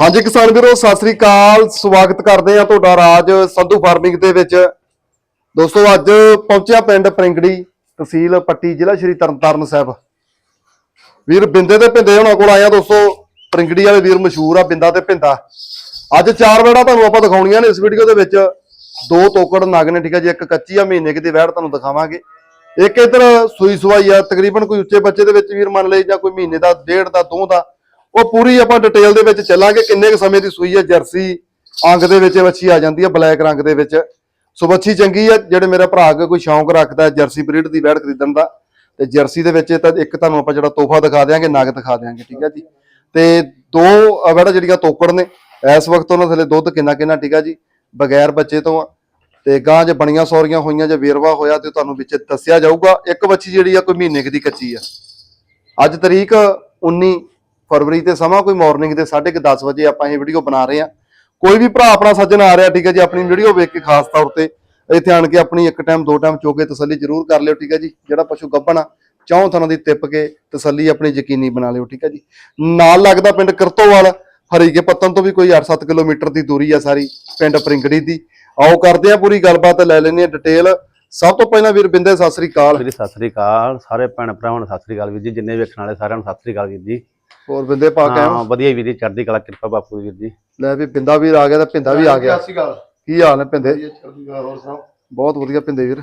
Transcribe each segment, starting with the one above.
ਹਾਂਜੀ ਕਿਸਾਨ ਵੀਰੋ, ਸਤਿ ਸ੍ਰੀ ਅਕਾਲ। ਸਵਾਗਤ ਕਰਦੇ ਆ ਤੁਹਾਡਾ ਰਾਜ ਸੰਧੂ ਫਾਰਮਿੰਗ ਦੇ ਵਿੱਚ। ਦੋਸਤੋ, ਅੱਜ ਪਹੁੰਚਿਆ ਪਿੰਡ ਪ੍ਰਿੰਗੜੀ ਤਹਿਸੀਲ ਪੱਟੀ, ਜ਼ਿਲ੍ਹਾ ਸ਼੍ਰੀ ਤਰਨਤਾਰਨ ਸਾਹਿਬ। ਵੀਰ, ਬਿੰਦੇ ਤੇ ਭਿੰਦੇ ਹੋਣਾ ਕੋਲ ਆਇਆ ਦੋਸਤੋ। ਪ੍ਰਿੰਗੜੀ ਵਾਲੇ ਵੀਰ ਮਸ਼ਹੂਰ ਆ, ਬਿੰਦਾ ਤੇ ਭਿੰਦਾ ਅੱਜ ਚਾਰ ਵੇੜਾ ਤੁਹਾਨੂੰ ਆਪਾਂ ਦਿਖਾਉਣੀਆਂ ਨੇ ਇਸ ਵੀਡੀਓ ਦੇ ਵਿੱਚ। ਦੋ ਤੋਕੜ ਨਗ ਨੇ, ਠੀਕ ਹੈ ਜੀ, ਇੱਕ ਕੱਚੀ ਆ, ਮਹੀਨੇ ਕਿਤੇ ਵੈੜ ਤੁਹਾਨੂੰ ਦਿਖਾਵਾਂਗੇ। ਇੱਕ ਇਧਰ ਸੂਈ ਸਵਾਈ ਆ, ਤਕਰੀਬਨ ਕੋਈ ਉੱਚੇ ਬੱਚੇ ਦੇ ਵਿੱਚ ਵੀਰ ਮੰਨ ਲਈ ਜਾਂ ਕੋਈ ਮਹੀਨੇ ਦਾ, ਡੇਢ ਦਾ, ਦੋ ਦਾ। ਉਹ ਪੂਰੀ ਆਪਾਂ ਡਿਟੇਲ ਦੇ ਵਿੱਚ ਚੱਲਾਂਗੇ ਕਿੰਨੇ ਕੁ ਸਮੇਂ ਦੀ ਸੂਈ ਹੈ, ਜਰਸੀ, ਅੰਗ ਦੇ ਵਿੱਚ ਵੱਛੀ ਆ ਜਾਂਦੀ ਹੈ, ਬਲੈਕ ਰੰਗ ਦੇ ਵਿੱਚ। ਸੋ ਵੱਛੀ ਚੰਗੀ ਆ ਜਿਹੜੇ ਮੇਰਾ ਭਰਾ ਕੋਈ ਸ਼ੌਂਕ ਰੱਖਦਾ ਜਰਸੀ ਬਰੀਡ ਦੀ ਵੈੜ ਖਰੀਦਣ ਦਾ, ਤੇ ਜਰਸੀ ਦੇ ਵਿੱਚ ਤਾਂ ਇੱਕ ਤੁਹਾਨੂੰ ਆਪਾਂ ਜਿਹੜਾ ਤੋਹਫਾ ਦਿਖਾ ਦਿਆਂਗੇ ਨਗ ਦਿਖਾ ਦਿਆਂਗੇ, ਠੀਕ ਹੈ ਜੀ। ਤੇ ਦੋ ਵੈੜਾ ਜਿਹੜੀਆਂ ਤੋਕੜ ਨੇ, ਇਸ ਵਕਤ ਉਹਨਾਂ ਥੱਲੇ ਦੁੱਧ ਕਿੰਨਾ ਕਿੰਨਾ ਠੀਕ ਹੈ ਜੀ, ਬਗੈਰ ਬੱਚੇ ਤੋਂ ਆ। ਤੇ ਗਾਂ ਜੇ ਬਣੀਆਂ ਸੌਰੀਆਂ ਹੋਈਆਂ, ਜੇ ਵੇਰਵਾ ਹੋਇਆ ਤੇ ਤੁਹਾਨੂੰ ਵਿੱਚ ਦੱਸਿਆ ਜਾਊਗਾ, ਇੱਕ ਬੱਚੀ ਜਿਹੜੀ ਆ ਕੋਈ ਮਹੀਨੇ ਕੁ ਦੀ ਕੱਚੀ ਆ। ਅੱਜ ਤਰੀਕ 19 ਫਰਵਰੀ ਤੇ ਸਮਾਂ, ਕੋਈ ਮਾਰਨਿੰਗ ਦੇ 10:30 ਵਜੇ ਆਪਾਂ ਇਹ ਵੀਡੀਓ ਬਣਾ ਰਹੇ ਆ ਕੋਈ ਵੀ ਭਰਾ ਆਪਣਾ ਸੱਜਣ ਆ ਰਿਹਾ, ਠੀਕ ਹੈ ਜੀ, ਆਪਣੀ ਵੀਡੀਓ ਵੇਖ ਕੇ ਖਾਸ ਤੌਰ ਤੇ ਇੱਥੇ ਆਣ ਕੇ ਆਪਣੀ ਇੱਕ ਟਾਈਮ ਦੋ ਟਾਈਮ ਚੋਕੇ ਤਸੱਲੀ ਜ਼ਰੂਰ ਕਰ ਲਿਓ, ਠੀਕ ਹੈ ਜੀ। ਜਿਹੜਾ ਪਸ਼ੂ ਗੱਭਣ ਆ, ਚੌਂ ਥਾਂ ਦੀ ਤਿੱਪ ਕੇ ਤਸੱਲੀ ਆਪਣੀ ਯਕੀਨੀ ਬਣਾ ਲਿਓ, ਠੀਕ ਹੈ ਜੀ। ਨਾਲ ਲੱਗਦਾ ਪਿੰਡ ਕਰਤੋਵਾਲ, ਹਰੀਕੇ ਪੱਤਨ ਤੋਂ ਵੀ ਕੋਈ 8-7 ਕਿਲੋਮੀਟਰ ਦੀ ਦੂਰੀ ਆ ਸਾਰੀ ਪਿੰਡ ਪ੍ਰਿੰਗੜੀ ਦੀ। ਆਓ ਕਰਦੇ ਆ ਪੂਰੀ ਗੱਲਬਾਤ, ਲੈ ਲੈਂਦੇ ਆ ਡਿਟੇਲ ਸਭ ਤੋਂ ਪਹਿਲਾਂ ਵੀਰ ਬਿੰਦੇ, ਸਤਿ ਸ੍ਰੀ ਅਕਾਲ। ਵੀਰ ਸਤਿ ਸ੍ਰੀ ਅਕਾਲ। ਸਾਰੇ ਭੈਣ ਭਰਾਵਾਂ ਨੂੰ ਸਤਿ ਸ੍ਰੀ ਅਕਾਲ ਵੀਰ ਜੀ, ਜਿੰਨੇ ਵੇਖਣ ਵਾਲੇ ਸਾਰਿਆਂ ਨੂੰ ਸਤਿ ਸ੍ਰੀ ਅਕਾਲ ਵੀਰ ਜੀ। ਹੋਰ ਬਿੰਦੇ ਪਾ ਕੇ ਹਾਂ ਵਧੀਆ ਵੀਰ ਜੀ ਚੜ੍ਹਦੀ ਕਲਾ ਕਿਰਪਾ ਬਾਪੂ ਵੀਰ ਜੀ। ਲੈ ਵੀ ਬਿੰਦਾ ਵੀਰ ਆ ਗਿਆ ਤਾਂ ਭਿੰਦਾ ਵੀ ਆ ਗਿਆ। ਸਤਿ ਸ਼੍ਰੀ ਅਕਾਲ। ਕੀ ਹਾਲ ਚੜ੍ਹਦੀ ਕਲਾ ਹੋਰ ਸੁਣਾਓ? ਬਹੁਤ ਵਧੀਆ ਭਿੰਦੇ ਵੀਰ।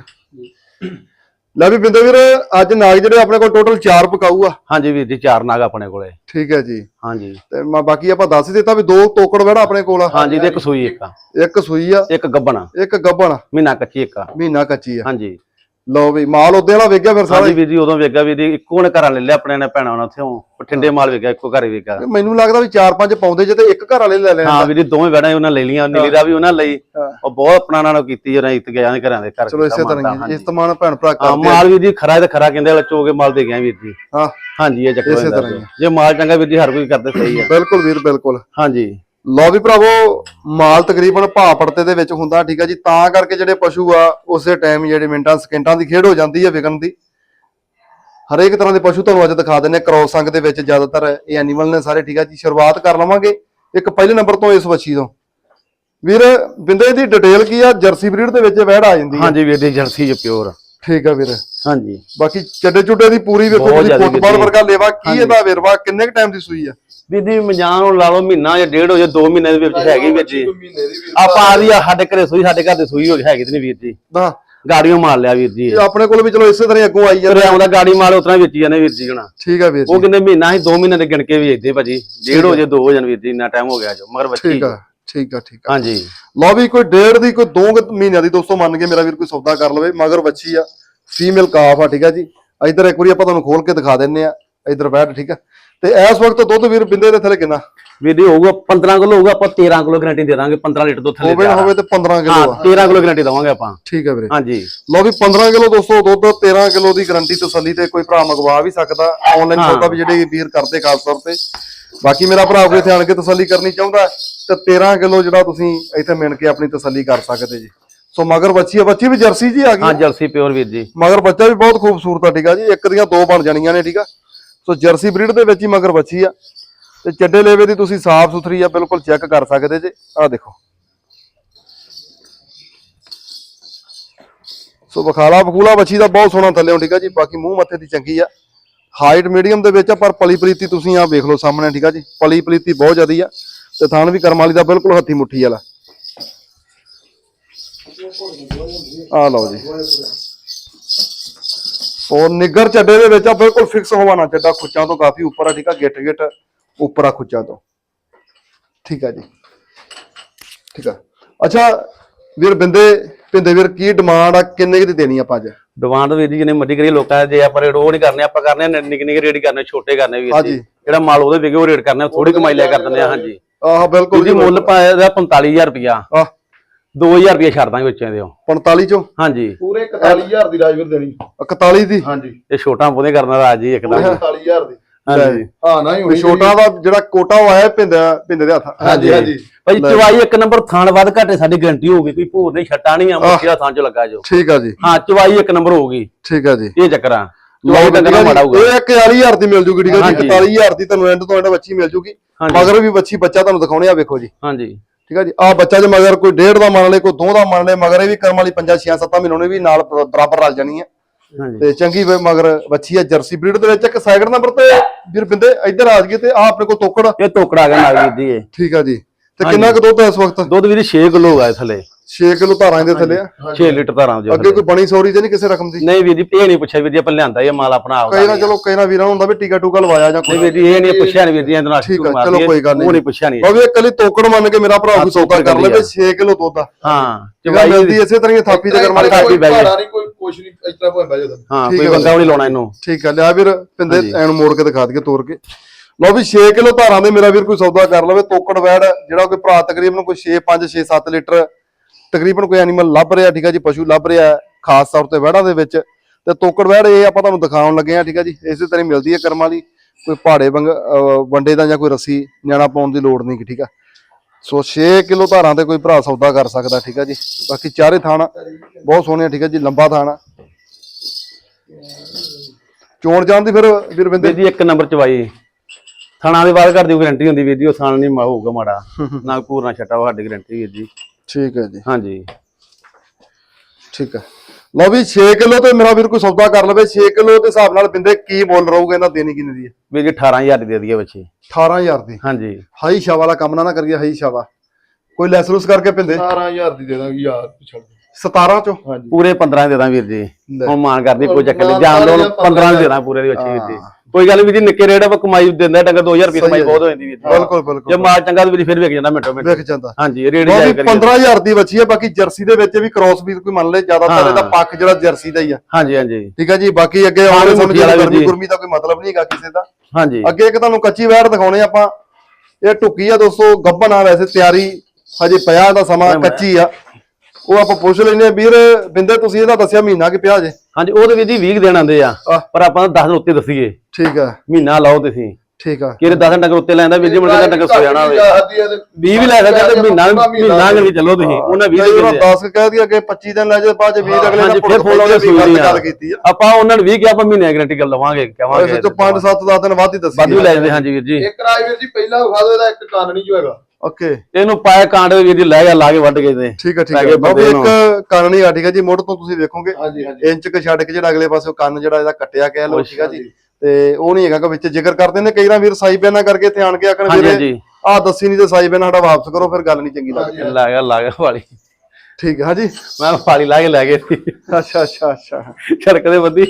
ਲੈ ਵੀ ਭਿੰਦੇ ਵੀਰ ਅੱਜ ਨਾਗ ਜਿਹੜੇ ਆਪਣੇ ਕੋਲ ਟੋਟਲ 4 ਪਕਾਊ ਆ। ਹਾਂਜੀ ਵੀਰ ਜੀ ਚਾਰ ਨਾਗ ਆਪਣੇ ਕੋਲੇ। ਠੀਕ ਹੈ ਜੀ। ਹਾਂਜੀ। ਤੇ ਮੈਂ ਬਾਕੀ ਆਪਾਂ ਦੱਸ ਹੀ ਦਿੱਤਾ ਵੀ ਦੋ ਤੋਕੜ ਵੜਾ ਆਪਣੇ ਕੋਲ ਆ। ਹਾਂਜੀ ਤੇ ਇੱਕ ਸੂਈ ਇੱਕ ਆ। ਇੱਕ ਸੂਈ ਆ। ਇੱਕ ਗੱਬਣ ਇੱਕ ਗੱਬਣ ਮਹੀਨਾ ਕੱਚੀ ਇੱਕ ਆ। ਮਹੀਨਾ ਕੱਚੀ ਆ। ਹਾਂਜੀ। ਲਓ ਵੀ ਮਾਲ ਉਹਦੇ ਵਾਲਾ ਵੇਖ ਗਿਆ ਫਿਰ ਸਾਰਾ ਹਾਂਜੀ ਵੀਰ ਜੀ ਉਦੋਂ ਵੇਗਾ ਵੀਰ ਜੀ ਇੱਕੋ ਨੇ ਘਰਾਂ ਲੈ ਲਿਆ ਆਪਣੇ ਨੇ ਭੈਣਾਂ ਨਾਲ ਉੱਥੇ ਬਠਿੰਡੇ ਮਾਲ ਵੇਗਾ ਇੱਕੋ ਘਰ ਵੇਗਾ ਹੀ। ਮੈਨੂੰ ਲੱਗਦਾ ਵੀ 4-5 ਪਾਉਂਦੇ ਜੇ ਤੇ ਇੱਕ ਘਰ ਵਾਲੇ ਲੈ ਲੈਣ ਹਾਂ ਵੀਰ ਜੀ ਦੋਵੇਂ ਬੈਣਾ ਉਹਨਾਂ ਲੈ ਲੀਆਂ ਨੀਲੀ ਦਾ ਵੀ ਉਹਨਾਂ ਲਈ। ਹਾਂ। ਉਹ ਬਹੁਤ ਆਪਣਾ ਨਾਲ ਕੀਤੀ ਉਹਨਾਂ ਇੱਤ ਗਿਆ ਘਰਾਂ ਦੇ ਘਰ ਚਲੋ ਇਸੇ ਤਰ੍ਹਾਂ ਹੀ ਦਾ, ਇਸਤਮਾਨ ਭੈਣ ਭਰਾ ਹਾਂ ਕਰਦੇ ਆ। ਮਾਲ ਵੀਰ ਜੀ ਖਰਾ ਤੇ ਖਰਾ ਕਹਿੰਦੇ ਵਾਲਾ ਚੋਗੇ ਮਾਲ ਦੇ ਗਿਆ ਵੀਰ ਜੀ। ਹਾਂ। ਹਾਂਜੀ ਇਹ ਚੱਕਰ ਇਸੇ ਹੁੰਦਾ ਤਰ੍ਹਾਂ ਹੀ। ਜੇ ਮਾਲ ਚੰਗਾ ਵੀਰ ਜੀ ਹਰ ਕੋਈ ਕਰਦੇ ਸਹੀ ਆ। ਬਿਲਕੁਲ ਵੀਰ ਬਿਲਕੁਲ। ਹਾਂਜੀ। ਲਓ ਵੀ ਭਰਾਵੋ ਮਾਲ ਤਕਰੀਬਨ ਭਾਅ ਪੜਤੇ ਦੇ ਵਿੱਚ ਹੁੰਦਾ ਠੀਕ ਆ ਜੀ। ਤਾਂ ਕਰਕੇ ਜਿਹੜੇ ਪਸ਼ੂ ਆ ਉਸੇ ਟਾਈਮ ਜਿਹੜੇ ਮਿੰਟਾਂ ਸਕਿੰਟਾਂ ਦੀ ਖੇਡ ਹੋ ਜਾਂਦੀ ਹੈ ਵਿਕਣ ਦੀ। ਹਰੇਕ ਤਰ੍ਹਾਂ ਦੇ ਪਸ਼ੂ ਤੁਹਾਨੂੰ ਅੱਜ ਦਿਖਾ ਦਿੰਨੇ ਕ੍ਰੋਸ ਸੰਗ ਦੇ ਵਿੱਚ ਜ਼ਿਆਦਾਤਰ ਇਹ ਐਨੀਮਲ ਨੇ ਸਾਰੇ ਠੀਕ ਆ ਜੀ। ਸ਼ੁਰੂਆਤ ਕਰ ਲਵਾਂਗੇ। ਇੱਕ ਪਹਿਲੇ ਨੰਬਰ ਤੋਂ ਇਸ ਵੱਛੀ ਤੋਂ। ਵੀਰ ਬਿੰਦੇ ਦੀ ਡਿਟੇਲ ਕੀ ਆ? ਜਰਸੀ ਬਰੀਡ ਦੇ ਵਿੱਚ ਵਹਿੜ ਆ ਜਾਂਦੀ ਹੈ ਹਾਂਜੀ ਵੀਰ ਦੀ ਜਰਸੀ ਜੋ ਪਿਓਰ ਠੀਕ ਆ ਵੀਰ। ਹਾਂਜੀ। ਬਾਕੀ ਚੱਡੇ ਚੁੱਡੇ ਦੀ ਪੂਰੀ ਵੇਖੋ ਤੁਸੀਂ ਫੁੱਟਬਾਲ। ਵਰਗਾ ਲੇਵਾ ਕੀ ਇਹਦਾ ਵੇਰਵਾ ਕਿੰਨੇ ਕ ਟਾਈਮ ਦੀ ਸੂਈ ਆ? ਵੀਰ ਦੀ ਮਜਾਨ ਨੂੰ ਲਾ ਲਓ ਮਹੀਨਾ ਜਾਂ ਡੇਢ ਹੋ ਜਾ 2 ਮਹੀਨੇ ਦੇ ਵਿੱਚ ਹੈਗੀ ਵੀਰ ਜੀ। ਆਪਾਂ ਆ ਰਹੀ ਆ ਸਾਡੇ ਘਰੇ ਸੂਈ ਸਾਡੇ ਘਰ ਦੀ ਸੂਈ ਹੋ ਗਈ ਹੈਗੀ ਤੇ ਨਹੀਂ ਵੀਰ ਜੀ। ਹਾਂ ਗਾੜੀਆਂ ਮਾਰ ਲਿਆ ਵੀਰ ਜੀ। ਆਪਣੇ ਕੋਲ ਵੀ ਚਲੋ ਇਸੇ ਤਰ੍ਹਾਂ ਅੱਗੋਂ ਆਈ ਜਾਂਦਾ ਆਉਂਦਾ ਗਾੜੀ ਮਾਰ ਉਤਰਾ ਵੇਚੀ ਜਾਂਦੇ ਵੀਰ ਜੀ ਹਣਾ। ਠੀਕ ਆ ਵੀਰ ਜੀ। ਉਹ ਕਹਿੰਦੇ ਮਹੀਨਾ ਹੀ 2 ਮਹੀਨੇ ਦੇ ਗਿਣ ਕੇ ਵੇਚਦੇ ਭਾਜੀ। ਡੇਢ ਹੋ ਜਾ 2 ਹੋ ਜਾਣ ਵੀਰ ਜੀ ਇੰਨਾ ਟਾਈਮ ਹੋ ਗਿਆ ਜੋ ਮਗਰ ਬੱਚੀ। ਠੀਕ ਆ ਠੀਕ ਆ ਠੀਕ ਆ। ਹਾਂਜੀ। ਲਓ ਵੀ ਕੋਈ ਡੇਢ ਦੀ ਕੋਈ ਦੋ ਮਹੀਨਿਆਂ ਦੀ ਦੋਸਤੋ ਮੰਨ ਕੇ ਮੇਰਾ ਵੀਰ ਕੋਈ ਸੌਦਾ ਕਰ ਲਵੇ ਮਗਰ ਬੱਚੀ ਆ। ਫੀਮੇਲ ਕਾਫ ਆ ਠੀਕ ਆ ਜੀ। ਇਧਰ ਇੱਕ ਵਾਰੀ ਆਪਾਂ ਤੁਹਾਨੂੰ ਖੋਲ ਕੇ ਦਿਖਾ ਦਿੰਨੇ ਆ। ਇਧਰ ਬੈਠ ਠੀਕ ਆ। ਤੇ ਇਸ ਵਕਤ ਦੁੱਧ ਵੀਰ ਬਿੰਦੇ ਦੇ ਥੱਲੇ ਕਿੰਨਾ? ਵੀਰ ਜੀ ਹੋਊਗਾ 15 ਕਿਲੋ ਹੋਊਗਾ ਆਪਾਂ 13 ਕਿਲੋ ਗਾਰੰਟੀ ਦੇ ਦਾਂਗੇ 15 ਲੀਟਰ ਦੁੱਧ ਥੱਲੇ ਹੋਵੇ ਨਾ ਹੋਵੇ ਤੇ 15 ਕਿਲੋ ਹਾਂ ਆ। 13 ਕਿਲੋ ਗਾਰੰਟੀ ਦਵਾਂਗੇ ਆਪਾਂ। ਠੀਕ ਆ ਵੀਰੇ। ਹਾਂਜੀ। ਲਓ ਵੀ 15 ਕਿਲੋ ਦੋਸਤੋ ਦੁੱਧ 13 ਕਿਲੋ ਦੀ ਗਰੰਟੀ ਤਸੱਲੀ ਤੇ ਕੋਈ ਭਰਾ ਮੰਗਵਾ ਵੀ ਸਕਦਾ। ਆਨਲਾਈਨ ਹਾਂ। ਸੌਦਾ ਵੀ ਜਿਹੜੇ ਵੀਰ ਕਰਦੇ ਖਾਸ ਤੌਰ ਤੇ। ਬਾਕੀ ਮੇਰਾ ਭਰਾ ਕੋਈ ਇੱਥੇ ਆਣ ਕੇ ਤਸੱਲੀ ਕਰਨੀ ਚਾਹੁੰਦਾ ਤੇ 13 ਕਿਲੋ ਜਿਹੜਾ ਤੁਸੀਂ ਇੱਥੇ ਮਿਣ ਕੇ ਆਪਣੀ ਤਸੱਲੀ ਕਰ ਸਕਦੇ ਜੀ। ਸੋ ਮਗਰ ਬੱਚੀ ਆ ਬੱਚੀ ਵੀ ਜਰਸੀ ਜੀ ਆ ਹਾਂ ਗਈ ਜਰਸੀ ਪਿਓਰ ਵੀਰ ਜੀ। ਮਗਰ ਬੱਚਾ ਵੀ ਬਹੁਤ ਖੂਬਸੂਰਤ ਆ ਠੀਕ ਆ ਜੀ। ਇੱਕ ਦੀਆਂ ਦੋ ਬਣ ਜਾਣੀਆਂ ਨੇ ਠੀਕ ਆ। ਸੋ ਜਰਸੀ ਬਰੀਡ ਦੇ ਵਿੱਚ ਹੀ ਮਗਰ ਬੱਚੀ ਆ। ਤੇ ਚੱਡੇ ਲੇਵੇ ਦੀ ਤੁਸੀਂ ਸਾਫ਼ ਸੁਥਰੀ ਆ, ਬਿਲਕੁਲ ਚੈੱਕ ਕਰ ਸਕਦੇ ਜੇ। ਆ ਦੇਖੋ। ਸੋ ਬਖਾਲਾ ਬਖੂਲਾ ਬੱਚੀ ਦਾ ਬਹੁਤ ਸੋਹਣਾ ਥੱਲੇ ਠੀਕ ਆ ਜੀ? ਬਾਕੀ ਮੂੰਹ ਮੱਥੇ ਦੀ ਚੰਗੀ ਆ। ਹਾਈਟ ਮੀਡੀਅਮ ਦੇ ਵਿੱਚ ਆ, ਪਰ ਪਲੀ ਪਲੀਤੀ ਤੁਸੀਂ ਆ ਵੇਖ ਲਓ ਸਾਹਮਣੇ, ਠੀਕ ਆ ਜੀ? ਪਲੀ ਪਲੀਤੀ ਬਹੁਤ ਜ਼ਿਆਦੀ ਆ। ਤੇ ਥਾਣ ਵੀ ਕਰਮ ਵਾਲੀ ਦਾ ਬਿਲਕੁਲ ਹੱਥੀ ਮੁੱਠੀ ਵਾਲਾ। ਆ ਲਓ ਜੀ। ਉਹ ਨਿੱਗਰ ਚੱਡੇ ਦੇ ਵਿੱਚ ਆ ਬਿਲਕੁਲ ਫਿਕਸ ਹੋਵਾਣਾ ਚੱਡਾ ਖੁੱਚਾਂ ਤੋਂ ਕਾਫੀ ਉੱਪਰ ਆ ਠੀਕ ਆ ਗਿੱਟ ਗਿੱਟ ਉੱਪਰ ਆ ਖੁੱਚਾਂ ਤੋਂ। ਠੀਕ ਆ ਜੀ। ਠੀਕ ਆ। ਅੱਛਾ ਵੀਰ ਬਿੰਦੇ ਬਿੰਦੇ ਵੀਰ ਕੀ ਡਿਮਾਂਡ ਆ ਕਿੰਨੇ ਕੁ ਦੀ ਦੇਣੀ ਆਪਾਂ ਅੱਜ? ਡਿਮਾਂਡ ਵੀਰ ਜੀ ਜਿਹਨੇ ਮਰਜ਼ੀ ਕਰੀ ਲੋਕਾਂ ਦੇ ਜੇ ਆਪਾਂ ਰੇਟ ਉਹ ਨਹੀਂ ਕਰਨੇ ਆਪਾਂ ਕਰਨੇ ਆ ਨਿੱਕੇ ਨਿੱਕੇ ਰੇਟ ਕਰਨੇ ਛੋਟੇ ਕਰਨੇ ਵੀਰ ਹਾਂਜੀ। ਜੀ। ਜਿਹੜਾ ਮਾਲ ਉਹਦੇ ਵਿਕੇ ਉਹ ਰੇਟ ਕਰਨੇ ਥੋੜੀ ਕਮਾਈ ਲਿਆ ਕਰ ਦਿੰਦੇ ਆ ਹਾਂਜੀ। ਆਹ ਬਿਲਕੁਲ ਜੀ ਮੁੱਲ ਪਾਇਆ ਦਾ 45000 ਰੁਪਿਆ ਆ 2000 ਰੁਪਿਆ ਛੱਡ ਦਾਂਗੇ ਵਿੱਚੋਂ ਦੇ ਉਹ 45 ਚੋਂ? ਹਾਂਜੀ। ਪੂਰੇ 41000 ਦੀ ਰਾਜਵੀਰ ਦੇਣੀ। 41 ਦੀ? ਹਾਂਜੀ। ਇਹ ਛੋਟਾ ਬੋਦੇ ਕਰਨਾ ਰਾਜ ਜੀ ਇੱਕਦਮ 41000 ਦੀ। ਹਾਂਜੀ। ਹਾਂ ਨਾ ਹੀ ਛੋਟਾ ਦਾ ਜਿਹੜਾ ਕੋਟਾ ਉਹ ਆਇਆ ਪਿੰਦੇ ਪਿੰਦੇ ਦੇ ਹੱਥ। ਹਾਂਜੀ। ਹਾਂਜੀ ਭਾਈ ਚਵਾਈ ਇੱਕ ਨੰਬਰ ਥਾਣ ਵੱਧ ਘਾਟੇ ਸਾਡੀ ਗਾਰੰਟੀ ਹੋਊਗੀ ਕੋਈ ਭੂਰ ਨਹੀਂ ਛੱਟਾ ਨਹੀਂ ਆ ਦਾ ਥਾਂ ਚ ਲੱਗਾ ਜੋ। ਠੀਕ ਆ ਜੀ। ਹਾਂ ਚਵਾਈ ਇੱਕ ਨੰਬਰ ਹੋਊਗੀ ਠੀਕ ਆ ਜੀ। ਇਹ ਚੱਕਰ। ਆ ਚਵਾਈ ਦਾ ਠੀਕ ਆ ਕਿੰਨਾ ਜੀ, ਮਾੜਾ ਹੋਊਗਾ। ਇਹ 41000 ਦੀ ਮਿਲ ਜੂਗੀ ਠੀਕ ਹੈ ਜੀ। 41000 ਦੀ ਤੁਹਾਨੂੰ ਐਂਡ ਤੋਂ ਐਂਡ ਬੱਚੀ ਮਿਲ ਜੂਗੀ। ਮਗਰ ਵੀ ਬੱਚੀ ਬੱਚਾ ਤੁਹਾਨੂੰ ਦਿਖਾਉਣੇ ਆ ਵੇਖੋ ਜੀ। ਹਾਂਜੀ। ਠੀਕ ਹੈ ਜੀ? ਆ ਬੱਚਾ ਜੇ ਮਗਰ ਕੋਈ ਡੇਢ ਦਾ ਮੰਨ ਲੇ ਕੋਈ ਦੋ ਦਾ ਮੰਨ ਲੇ ਮਗਰ ਇਹ ਵੀ ਕਰਮ ਵਾਲੀ 5 6 7 ਮਹੀਨੋਂ ਨੇ ਵੀ ਨਾਲ ਬਰਾਬਰ ਰਲ ਜਾਣੀ ਹੈ ਤੇ ਚੰਗੀ ਵੇ ਮਗਰ ਬੱਚੀ ਹੈ ਜਰਸੀ ਬਰੀਡ ਦੇ ਵਿੱਚ ਇੱਕ ਸੈਕਿੰਡ ਨੰਬਰ ਤੇ ਵੀਰ ਬਿੰਦੇ ਇੱਧਰ ਆ ਜਾਈਏ ਤੇ ਆ ਆਪਣੇ ਕੋਲ ਤੋਕੜ। ਇਹ ਟੋਕੜਾ ਗਿਆ ਨਾਲ ਵੀਰ ਜੀ ਠੀਕ ਆ ਜੀ। ਤੇ ਕਿੰਨਾ ਕੁ ਦੁੱਧ ਹੈ ਇਸ ਵਕਤ? ਦੁੱਧ ਵੀਰ 6 ਕਿਲੋ ਹੋਗਾ ਥੱਲੇ 6 ਕਿਲੋ ਧਾਰਾਂ ਦੇ ਥੱਲੇ ਆ? 6 ਲੀਟਰ ਧਾਰਾਂ ਜੋ ਅੱਗੇ ਕੋਈ ਬਣੀ ਸੌਰੀ ਤੇ ਨਹੀਂ ਕਿਸੇ ਰਕਮ ਦੀ? ਨਹੀਂ ਵੀਰ ਜੀ ਇਹ ਨਹੀਂ ਪੁੱਛਿਆ ਵੀਰ ਜੀ ਆਪਾਂ ਲਿਆਂਦਾ ਇਹ ਮਾਲ ਆਪਣਾ ਆਪ ਕਈ ਨਾ ਚਲੋ ਕਈ ਨਾ ਵੀਰਾਂ ਨੂੰ ਹੁੰਦਾ ਵੀ ਟੀਕਾ ਟੂਕਾ ਲਵਾਇਆ ਜਾਂ ਕੋਈ। ਵੀਰ ਜੀ ਇਹ ਨਹੀਂ ਪੁੱਛਿਆ ਨਹੀਂ ਵੀਰ ਜੀ ਇਹਦੇ ਨਾਲ ਠੀਕ ਆ, ਮਾਰਦੀ ਚਲੋ ਹੈ, ਕੋਈ ਗੱਲ ਨਹੀਂ। ਉਹ ਨਹੀਂ। ਪੁੱਛਿਆ ਨਹੀਂ ਬਾਬੇ ਇਕੱਲੀ ਤੋਕੜ ਮੰਨ ਕੇ ਮੇਰਾ ਭਰਾ ਕੋਈ ਸੌਦਾ ਕਰ ਲਵੇ ਕਰਦੀ 6 ਕਿਲੋ ਦੁੱਧ ਆ। ਹਾਂ ਚਵਾਈ ਮਿਲਦੀ ਇਸੇ ਤਰ੍ਹਾਂ ਹੀ ਥਾਪੀ ਤੇ ਕਰਮ ਥਾਪੀ ਨਹੀਂ ਕੋਈ ਕੁਛ ਨਹੀਂ ਇਸ ਤਰ੍ਹਾਂ ਬਹਿ ਜਾਂਦਾ ਹਾਂ ਕੋਈ ਬੰਦਾ ਨਹੀਂ ਲਾਉਣਾ ਇਹਨੂੰ। ਠੀਕ ਆ ਲਿਆ ਵੀਰ ਪਿੰਦੇ ਐਨ ਮੋੜ ਕੇ ਦਿਖਾ ਦਈਏ ਤੋੜ ਕੇ। ਲਓ ਵੀ 6 ਕਿਲੋ ਧਾਰਾਂ ਦੇ ਮੇਰਾ ਵੀਰ ਕੋਈ ਸੌਦਾ ਕਰ ਲਵੇ ਤੋਕੜ ਵੈੜ ਜਿਹੜਾ ਕੋਈ ਭਰਾ ਤਕਰੀਬਨ ਕੋਈ 6 5 6 7 ਲੀਟਰ ਤਕਰੀਬਨ ਕੋਈ ਐਨੀਮਲ ਲੱਭ ਰਿਹਾ ਠੀਕ ਆ ਜੀ ਪਸ਼ੂ ਲੱਭ ਰਿਹਾ ਹੈ, ਖਾਸ ਤੌਰ ਤੇ ਵੈੜਾਂ ਦੇ ਵਿੱਚ ਤੇ ਤੋਕੜ ਵੈੜ ਇਹ ਆਪਾਂ ਤੁਹਾਨੂੰ ਦਿਖਾਉਣ ਲੱਗੇ ਆ ਠੀਕ ਆ ਜੀ ਇਸੇ ਤਰ੍ਹਾਂ ਹੀ ਮਿਲਦੀ ਹੈ ਕਰਮਾਂ ਦੀ ਕੋਈ ਪਹਾੜੇ ਵੰਡੇ ਦਾ ਜਾਂ ਕੋਈ ਰੱਸੀ ਨਿਆਣਾ ਪਾਉਣ ਦੀ ਲੋੜ ਨਹੀਂ ਠੀਕ ਆ। ਸੋ 6 ਕਿਲੋ ਧਾਰਾਂ ਤੇ ਕੋਈ ਭਰਾ ਸੌਦਾ ਕਰ ਸਕਦਾ ਠੀਕ ਆ ਜੀ ਬਾਕੀ ਚਾਰੇ ਥਾਣਾ ਬਹੁਤ ਸੋਹਣੇ ਠੀਕ ਆ ਜੀ ਲੰਬਾ ਥਾਣਾ ਚੋਣ ਜਾਣ ਦੀ ਫਿਰ ਵੀਰ ਬਿੰਦੇ ਵੀਰ ਜੀ ਇੱਕ ਨੰਬਰ ਚਵਾਈ ਥਾਣਾ ਦੇ ਬਾਅਦ ਦੀ ਗਾਰੰਟੀ ਹੁੰਦੀ ਵੀਰ ਜੀ ਉਹ ਥਾਣਾ ਨਹੀਂ ਹੋਊਗਾ ਮਾੜਾ ਨਾ ਪੂਰਨਾ ਛੱਟਾ ਉਹ ਸਾਡੀ ਗਾਰੰਟੀ ਵੀਰ ਜੀ। ਠੀਕ ਹੈ ਜੀ। ਹਾਂਜੀ। ਠੀਕ ਹੈ। ਲਓ ਵੀ 6 ਕਿਲੋ ਤੇ ਮੇਰਾ ਵੀਰ ਕੋਈ ਸੌਦਾ ਕਰ ਲਵੇ 6 ਕਿਲੋ ਦੇ ਹਿਸਾਬ ਨਾਲ ਬਿੰਦੇ ਕੀ ਮੁੱਲ ਰਹੂਗਾ ਇਹਨਾਂ ਦੇਣੀ ਕਿੰਨੀ ਦੀ ਹੈ? ਵੀਰ ਜੀ 18000 ਦੀ ਦੇ ਦਈਏ ਬੱਚੇ। 18000 ਦੀ। ਹਾਂਜੀ। ਹਾਈ ਸ਼ਾ ਵਾਲਾ ਕੰਮ ਨਾ ਨਾ ਕਰੀਏ ਹਾਈ ਸ਼ਾਵਾ ਕੋਈ ਲੈਸ ਲੂਸ ਕਰਕੇ ਪਿੰਦੇ 17000 ਦੀ ਦੇ ਦਾਂਗੇ ਯਾਰ ਛੱਡ ਦੇ 17 ਚੋਂ? ਹਾਂਜੀ। ਪੂਰੇ 15 ਦੇ ਦਾਂ ਵੀਰ ਜੀ। ਉਹ ਮਾਨ ਕਰਦੀ ਕੋਈ ਚੱਕਰ ਨਹੀਂ ਜਾਣ ਕਰ 15 ਦੇ ਦਾਂ ਪੂਰੇ ਦੀ ਬੱਚੇ ਵੀਰ ਜੀ। ਕੋਈ ਗੱਲ ਵੀਰ ਜੀ ਨਿੱਕੇ ਰੇਟ ਆਪਾਂ ਕਮਾਈ ਦਿੰਦਾ ਟੰਗਾ 2000 ਰੁਪਏ ਕਮਾਈ। ਬਹੁਤ ਹੋ ਜਾਂਦੀ ਵੀਰ ਜੀ। ਬਿਲਕੁਲ ਜੇ ਬਿਲਕੁਲ ਮਾਲ ਚੰਗਾ ਤਾਂ ਜੀ ਫਿਰ ਵੇਖ ਜਾਂਦਾ ਮਿੰਟੋ ਮਿੰਟ। ਵੇਖ ਜਾਂਦਾ। ਹਾਂਜੀ ਰੇਟ ਜਾਇ ਵੀ ਕਰੀਏ। 15000 ਦੀ ਬੱਚੀ ਹੈ ਬਾਕੀ ਜਰਸੀ ਦੇ ਵਿੱਚ ਵੀ ਕ੍ਰਾਸ ਵੀ ਕੋਈ ਮੰਨ ਲੈ ਜ਼ਿਆਦਾਤਰ। ਇਹਦਾ ਪੱਖ ਜਿਹੜਾ ਜਰਸੀ ਦਾ ਹੀ ਆ। ਹਾਂਜੀ ਹਾਂਜੀ। ਠੀਕ ਹੈ ਜੀ ਬਾਕੀ ਅੱਗੇ ਆਉਣ ਵਾਲੇ ਸਮੇਂ ਮੁੱਠੀ ਵਾਲਾ ਚ ਵੀ ਗਰਮੀ। ਗੁਰਮੀ ਦਾ ਕੋਈ ਮਤਲਬ ਨਹੀਂ ਹੈਗਾ ਕਿਸੇ ਦਾ। ਹਾਂਜੀ। ਅੱਗੇ ਇੱਕ ਤੁਹਾਨੂੰ ਕੱਚੀ ਵੈੜ ਦਿਖਾਉਣੇ ਆਪਾਂ। ਇਹ ਟੁੱਕੀ ਆ ਦੋਸਤੋ ਗੱਬਨ ਆ ਵੈਸੇ ਤਿਆਰੀ ਹਜੇ ਪਿਆ ਦਾ ਸਮਾਂ ਕੱਚੀ ਆ। ਉਹ ਆਪਾਂ ਪੁੱਛ ਲੈਨੇ ਵੀਰ ਬਿੰਦੇ ਤੁਸੀਂ ਇਹਦਾ ਦੱਸਿਆ ਮਹੀਨਾ ਕਿ ਪਿਆ ਜੇ? ਹਾਂਜੀ ਉਹ ਤੇ ਵੀਰ ਜੀ 20 ਦਿਨ ਆਂਦੇ ਆ। ਆਹ। ਪਰ ਆਪਾਂ 10 ਦਿਨ ਉੱਤੇ ਦੱਸੀਏ। ਠੀਕ ਆ। ਮਹੀਨਾ ਲਾਓ ਤੁਸੀਂ। ਠੀਕ ਆ। ਕਿਹੜੇ 10 ਦਿਨ ਉੱਤੇ ਲੈਂਦਾ ਵੀਰ ਜੀ ਮੁੰਡੇ ਦਾ ਸੋ ਜਾਣਾ ਹੋਵੇ। ਆਦੀ ਆ ਤੇ 20 ਵੀ ਲੈ ਸਕਦੇ ਤੇ ਮਹੀਨਾ ਮਹੀਨਾ ਕਿ ਵੀ ਚੱਲੋ ਤੁਸੀਂ। ਉਹਨਾਂ 20 ਨਹੀਂ ਦਿਨ ਉਹਨਾਂ ਦਿੰਦੇ ਆ। 10 ਕਹਿ ਦੀ ਅੱਗੇ 25 ਦਿਨ ਲੈ ਜੇ ਬਾਅਦ ਚ 20 ਅਗਲੇ ਹਾਂਜੀ ਦਾ ਫਿਰ ਫੋਨ ਲਾਉਂਦੇ ਵੀ ਸੂਈ ਗੱਲ ਕੀਤੀ ਆ। ਆਪਾਂ ਉਹਨਾਂ ਨੂੰ 20 ਕਿ ਆਪਾਂ ਮਹੀਨੇ ਗਾਰੰਟੀ ਕਰ ਲਵਾਂਗੇ ਕਹਾਂਗੇ ਵੈਸੇ ਚ 5 7 10 ਦਿਨ ਬਾਅਦ ਹੀ ਦੱਸੀ ਵਾਧੂ ਲੈ ਜਾਂਦੇ ਹਾਂਜੀ ਵੀਰ ਜੀ। ਇੱਕ ਰਾਜ ਵੀਰ ਜੀ ਪਹਿਲਾਂ ਵਿਖਾ ਦਿਓ ਇਹਦਾ ਇੱਕ ਕੰਨ ਨਹੀਂ ਜੋ ਹੈਗਾ। ਓਕੇ ਇਹਨੂੰ ਪਾਇਆ ਕਾਂਡ ਵੀਰ ਜੀ ਲੈ ਗਿਆ ਲਾ ਕੇ ਵੱਢ ਕੇ ਤੇ। ਠੀਕ ਆ ਠੀਕ ਲੈ ਕੇ ਬਾਬੇ ਇੱਕ ਕੰਨ ਨਹੀਂ ਆ ਠੀਕ ਆ ਜੀ ਮੁੱਢ ਤੋਂ ਤੁਸੀਂ ਵੇਖੋਗੇ। ਹਾਂਜੀ ਹਾਂਜੀ। ਇੰਚ ਕ ਛੱਡ ਕੇ ਜਿਹੜਾ ਅਗਲੇ ਪਾਸੇ ਕੰਨ ਜਿਹੜਾ ਇਹਦਾ ਕੱਟਿਆ ਕਹਿ ਲਓ ਠੀਕ ਆ ਜੀ। ਤੇ ਉਹ ਨਹੀਂ ਹੈਗਾ ਕਿ ਵਿੱਚ ਜ਼ਿਕਰ ਕਰਦੇ ਨੇ ਕਈ ਵਾਰ ਵੀਰ ਸਾਈ ਬਿਆਨਾ ਕਰਕੇ ਇੱਥੇ ਆਣ ਕੇ ਆਖਣ ਵੀਰੇ ਹਾਂਜੀ। ਆ ਦੱਸੀ ਨਹੀਂ ਤੇ ਸਾਈ ਬਿਆਨਾ ਸਾਡਾ ਵਾਪਸ ਕਰੋ ਫਿਰ ਗੱਲ ਨਹੀਂ ਚੰਗੀ ਲੱਗਦੀ। ਲਾ ਗਿਆ ਲਾ ਗਿਆ ਵਾਲੀ। ਠੀਕ ਹੈ ਹਾਂਜੀ। ਮੈਂ ਵਾਲੀ ਲਾ ਕੇ ਲੈ ਗਏ ਸੀ। ਅੱਛਾ ਅੱਛਾ ਅੱਛਾ। ਛੜਕ ਦੇ ਬੰਦੀ।